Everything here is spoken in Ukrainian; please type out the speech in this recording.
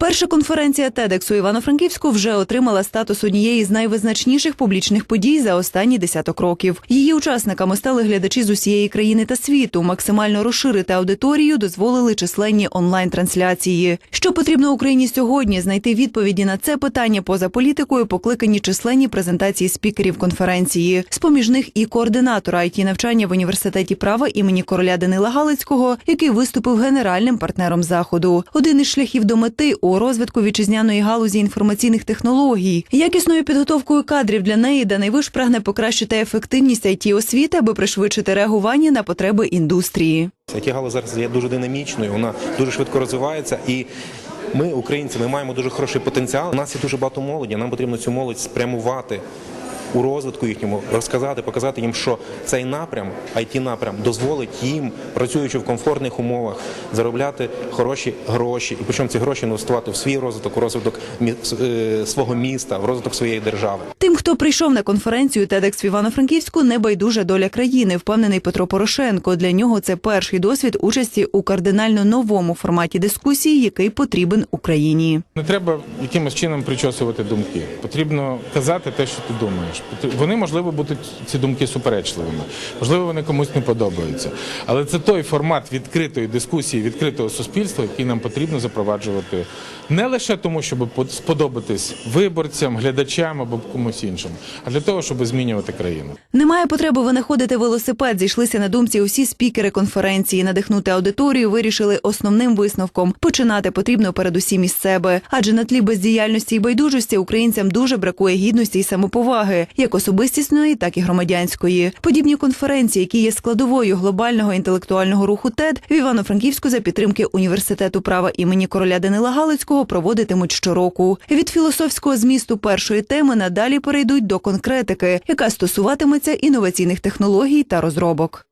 Перша конференція TEDx у Івано-Франківську вже отримала статус однієї з найвизначніших публічних подій за останні десяток років. Її учасниками стали глядачі з усієї країни та світу. Максимально розширити аудиторію дозволили численні онлайн-трансляції. Що потрібно Україні сьогодні? Знайти відповіді на це питання поза політикою покликані численні презентації спікерів конференції. З поміж них і координатора it навчання в університеті права імені короля Данила Галицького, який виступив генеральним партнером заходу. Один із шляхів до мети у розвитку вітчизняної галузі інформаційних технологій, якісною підготовкою кадрів для неї, де найвиш прагне покращити ефективність it освіти, аби пришвидшити реагування на потреби індустрії. it галузь зараз є дуже динамічною, вона дуже швидко розвивається і. Ми, українці, ми маємо дуже хороший потенціал. У нас є дуже багато молоді. Нам потрібно цю молодь спрямувати у розвитку їхньому, розказати, показати їм, що цей напрям, it напрям, дозволить їм, працюючи в комфортних умовах, заробляти хороші гроші, і причому ці гроші інвестувати в свій розвиток, у розвиток е, свого міста, в розвиток своєї держави. Тим, хто прийшов на конференцію TEDx в Івано-Франківську, не байдужа доля країни, впевнений Петро Порошенко. Для нього це перший досвід участі у кардинально новому форматі дискусії, який потрібен Україні. Не треба якимось чином причосувати думки. Потрібно казати те, що ти думаєш. Потр- Вони можливо будуть ці думки суперечливими, можливо, вони комусь не подобаються. Але це той формат відкритої дискусії, відкритого суспільства, який нам потрібно запроваджувати не лише тому, щоб по- сподобатись виборцям, глядачам або комусь іншому, а для того, щоб змінювати країну. Немає потреби винаходити велосипед. Зійшлися на думці усі спікери конференції. Надихнути аудиторію вирішили основним висновком. Починати потрібно передусім із себе, адже на тлі бездіяльності і байдужості українцям дуже бракує гідності і самоповаги, як особистісної, так і громадянської. Подібні конференції, які є складовою глобального інтелектуального руху ТЕД, в Івано-Франківську за підтримки університету права імені короля Данила Галицького проводитимуть щороку. Від філософського змісту першої теми надалі перейдуть до конкретики, яка стосуватиметься інноваційних технологій та розробок.